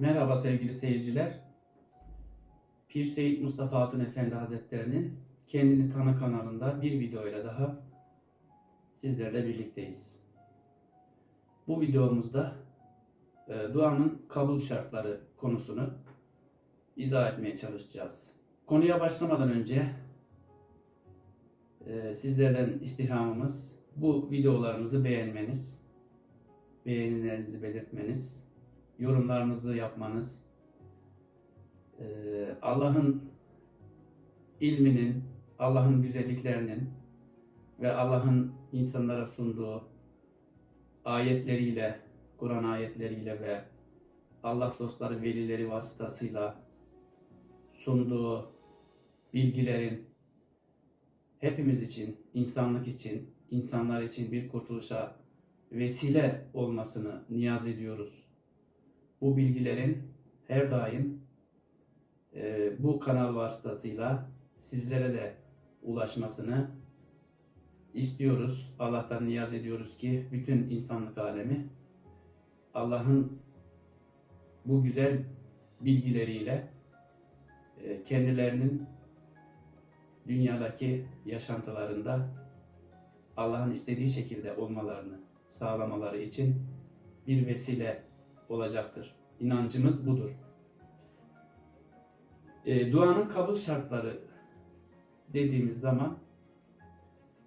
Merhaba sevgili seyirciler. Pir Seyit Mustafa Hatun Efendi Hazretleri'nin Kendini Tanı kanalında bir videoyla daha sizlerle birlikteyiz. Bu videomuzda e, duanın kabul şartları konusunu izah etmeye çalışacağız. Konuya başlamadan önce e, sizlerden istirhamımız bu videolarımızı beğenmeniz, beğenilerinizi belirtmeniz, yorumlarınızı yapmanız, e, Allah'ın ilminin, Allah'ın güzelliklerinin ve Allah'ın insanlara sunduğu ayetleriyle, Kur'an ayetleriyle ve Allah dostları, velileri vasıtasıyla sunduğu bilgilerin hepimiz için, insanlık için, insanlar için bir kurtuluşa vesile olmasını niyaz ediyoruz. Bu bilgilerin her daim e, bu kanal vasıtasıyla sizlere de ulaşmasını istiyoruz. Allah'tan niyaz ediyoruz ki bütün insanlık alemi Allah'ın bu güzel bilgileriyle e, kendilerinin dünyadaki yaşantılarında Allah'ın istediği şekilde olmalarını sağlamaları için bir vesile olacaktır. İnancımız budur. E, duanın kabul şartları dediğimiz zaman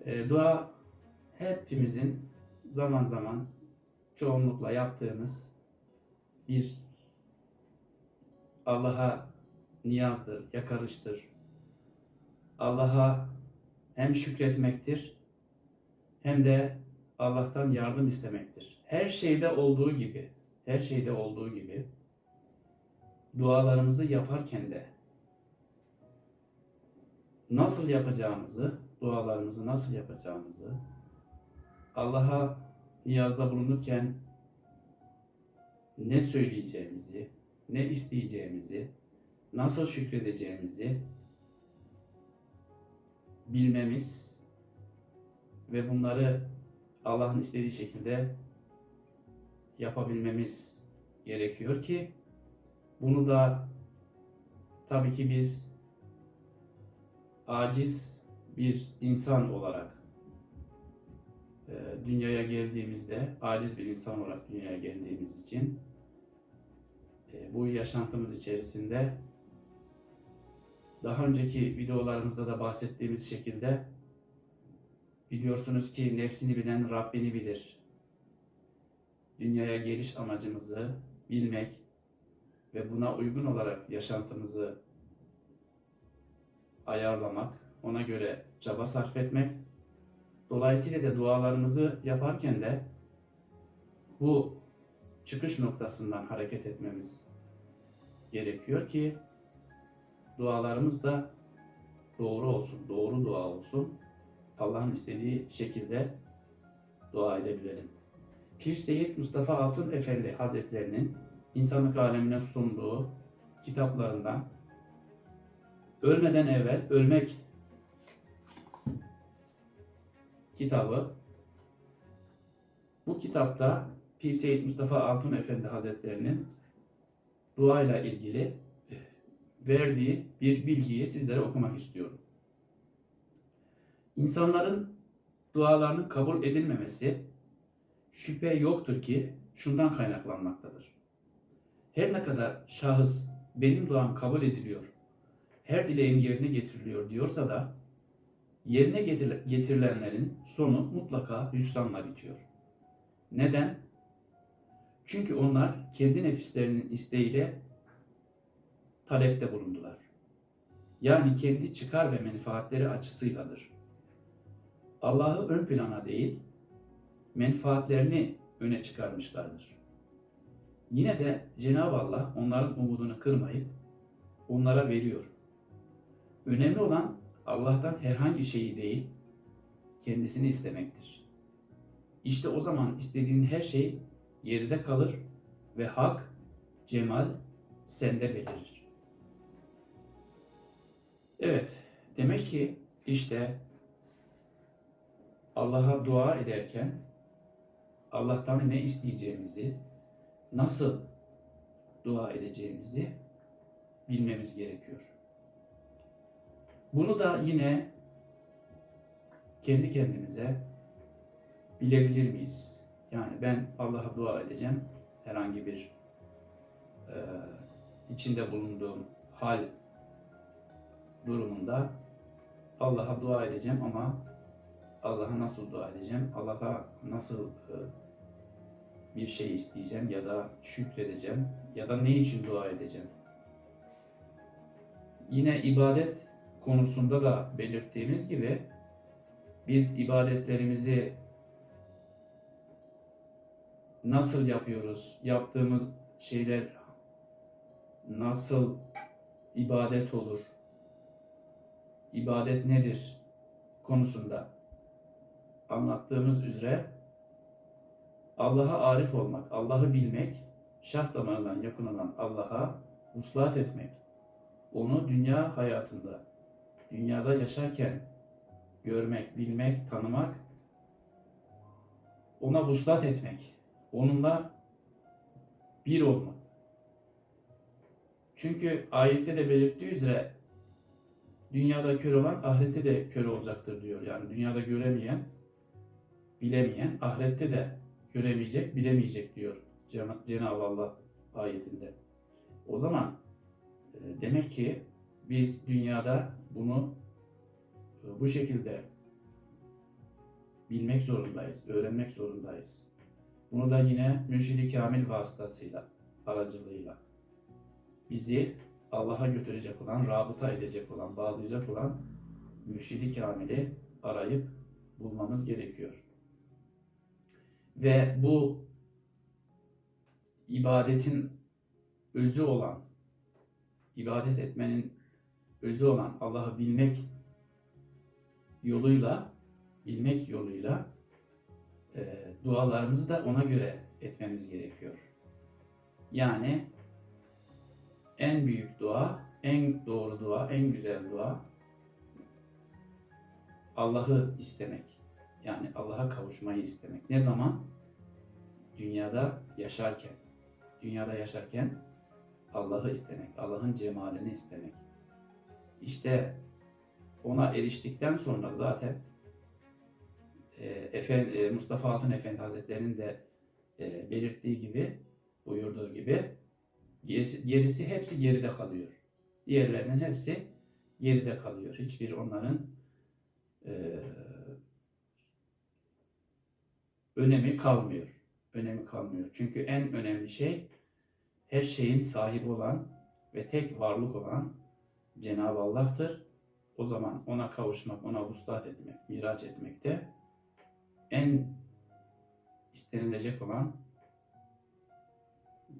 e, dua hepimizin zaman zaman çoğunlukla yaptığımız bir Allah'a niyazdır, yakarıştır. Allah'a hem şükretmektir hem de Allah'tan yardım istemektir. Her şeyde olduğu gibi, her şeyde olduğu gibi dualarımızı yaparken de nasıl yapacağımızı, dualarımızı nasıl yapacağımızı Allah'a niyazda bulunurken ne söyleyeceğimizi, ne isteyeceğimizi, nasıl şükredeceğimizi bilmemiz ve bunları Allah'ın istediği şekilde yapabilmemiz gerekiyor ki bunu da tabii ki biz aciz bir insan olarak e, dünyaya geldiğimizde aciz bir insan olarak dünyaya geldiğimiz için e, bu yaşantımız içerisinde daha önceki videolarımızda da bahsettiğimiz şekilde biliyorsunuz ki nefsini bilen Rabbini bilir. Dünyaya geliş amacımızı bilmek ve buna uygun olarak yaşantımızı ayarlamak, ona göre çaba sarf etmek. Dolayısıyla da dualarımızı yaparken de bu çıkış noktasından hareket etmemiz gerekiyor ki dualarımız da doğru olsun, doğru dua olsun. Allah'ın istediği şekilde dua edebilelim. Pir Seyyid Mustafa Altun Efendi Hazretlerinin insanlık alemine sunduğu kitaplarından Ölmeden Evvel Ölmek kitabı bu kitapta Pir Seyyid Mustafa Altun Efendi Hazretlerinin duayla ilgili verdiği bir bilgiyi sizlere okumak istiyorum. İnsanların dualarının kabul edilmemesi şüphe yoktur ki şundan kaynaklanmaktadır. Her ne kadar şahıs benim duam kabul ediliyor, her dileğim yerine getiriliyor diyorsa da yerine getirilenlerin sonu mutlaka hüsranla bitiyor. Neden? Çünkü onlar kendi nefislerinin isteğiyle talepte bulundular. Yani kendi çıkar ve menfaatleri açısıyladır. Allah'ı ön plana değil, menfaatlerini öne çıkarmışlardır. Yine de Cenab-ı Allah onların umudunu kırmayıp onlara veriyor. Önemli olan Allah'tan herhangi şeyi değil, kendisini istemektir. İşte o zaman istediğin her şey geride kalır ve hak, cemal sende belirir. Evet, demek ki işte Allah'a dua ederken Allah'tan ne isteyeceğimizi, nasıl dua edeceğimizi bilmemiz gerekiyor. Bunu da yine kendi kendimize bilebilir miyiz? Yani ben Allah'a dua edeceğim herhangi bir e, içinde bulunduğum hal durumunda Allah'a dua edeceğim ama Allah'a nasıl dua edeceğim? Allah'a nasıl e, bir şey isteyeceğim ya da şükredeceğim ya da ne için dua edeceğim? Yine ibadet konusunda da belirttiğimiz gibi biz ibadetlerimizi nasıl yapıyoruz? Yaptığımız şeyler nasıl ibadet olur? İbadet nedir? konusunda anlattığımız üzere Allah'a arif olmak, Allah'ı bilmek, şah damarından yakın olan Allah'a vuslat etmek, onu dünya hayatında, dünyada yaşarken görmek, bilmek, tanımak, ona vuslat etmek, onunla bir olmak. Çünkü ayette de belirttiği üzere dünyada kör olan ahirette de kör olacaktır diyor. Yani dünyada göremeyen, bilemeyen ahirette de göremeyecek, bilemeyecek diyor Cen- Cenab-ı Allah ayetinde. O zaman e, demek ki biz dünyada bunu e, bu şekilde bilmek zorundayız, öğrenmek zorundayız. Bunu da yine mürşidi kamil vasıtasıyla, aracılığıyla bizi Allah'a götürecek olan, rabıta edecek olan, bağlayacak olan mürşidi kamili arayıp bulmamız gerekiyor. Ve bu ibadetin özü olan, ibadet etmenin özü olan Allah'ı bilmek yoluyla, bilmek yoluyla e, dualarımızı da ona göre etmemiz gerekiyor. Yani en büyük dua, en doğru dua, en güzel dua Allah'ı istemek. Yani Allah'a kavuşmayı istemek. Ne zaman? Dünyada yaşarken. Dünyada yaşarken Allah'ı istemek, Allah'ın cemalini istemek. İşte ona eriştikten sonra zaten e, e, Mustafa Altın Efendi Hazretleri'nin de e, belirttiği gibi, buyurduğu gibi gerisi, gerisi hepsi geride kalıyor. Diğerlerinin hepsi geride kalıyor. Hiçbir onların e, önemi kalmıyor. Önemi kalmıyor. Çünkü en önemli şey her şeyin sahibi olan ve tek varlık olan Cenab-ı Allah'tır. O zaman ona kavuşmak, ona vuslat etmek, miraç etmek de en istenilecek olan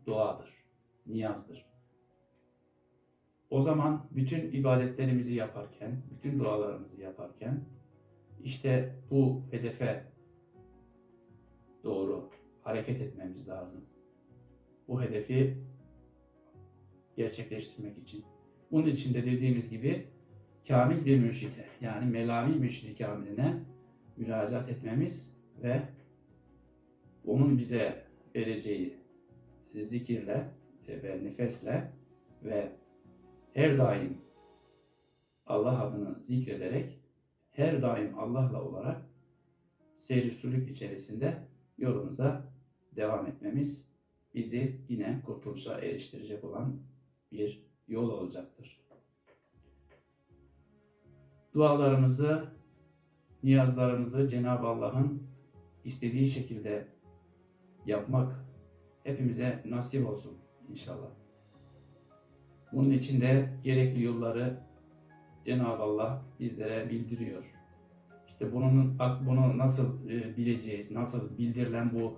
duadır, niyazdır. O zaman bütün ibadetlerimizi yaparken, bütün dualarımızı yaparken işte bu hedefe doğru hareket etmemiz lazım. Bu hedefi gerçekleştirmek için. Bunun için de dediğimiz gibi kamil bir mürşide yani melami mürşidi kamiline müracaat etmemiz ve onun bize vereceği zikirle ve nefesle ve her daim Allah adını zikrederek her daim Allah'la olarak seyri sülük içerisinde yolumuza devam etmemiz bizi yine kurtuluşa eriştirecek olan bir yol olacaktır. Dualarımızı, niyazlarımızı Cenab-ı Allah'ın istediği şekilde yapmak hepimize nasip olsun inşallah. Bunun için de gerekli yolları Cenab-ı Allah bizlere bildiriyor. İşte bunun bunu nasıl e, bileceğiz, nasıl bildirilen bu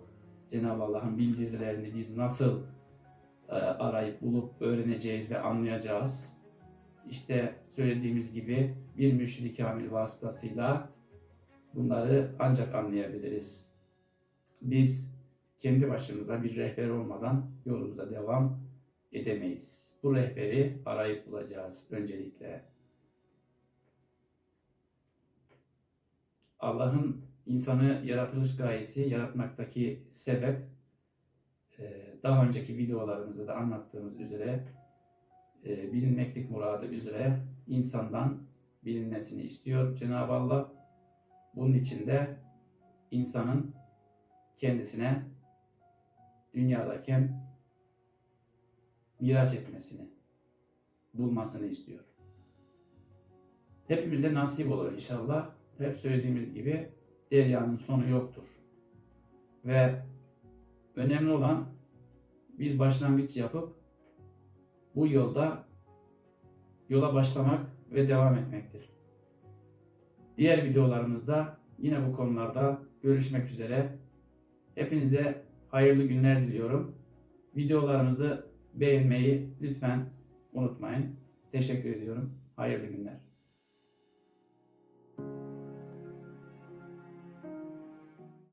Cenab-ı Allah'ın bildirilerini biz nasıl e, arayıp bulup öğreneceğiz ve anlayacağız. İşte söylediğimiz gibi bir mürşidi kamil vasıtasıyla bunları ancak anlayabiliriz. Biz kendi başımıza bir rehber olmadan yolumuza devam edemeyiz. Bu rehberi arayıp bulacağız öncelikle. Allah'ın insanı yaratılış gayesi, yaratmaktaki sebep e, daha önceki videolarımızda da anlattığımız üzere e, bilinmeklik muradı üzere insandan bilinmesini istiyor Cenab-ı Allah. Bunun için de insanın kendisine dünyadayken miraç etmesini, bulmasını istiyor. Hepimize nasip olur inşallah. Hep söylediğimiz gibi deryanın sonu yoktur. Ve önemli olan bir başlangıç yapıp bu yolda yola başlamak ve devam etmektir. Diğer videolarımızda yine bu konularda görüşmek üzere. Hepinize hayırlı günler diliyorum. Videolarımızı beğenmeyi lütfen unutmayın. Teşekkür ediyorum. Hayırlı günler.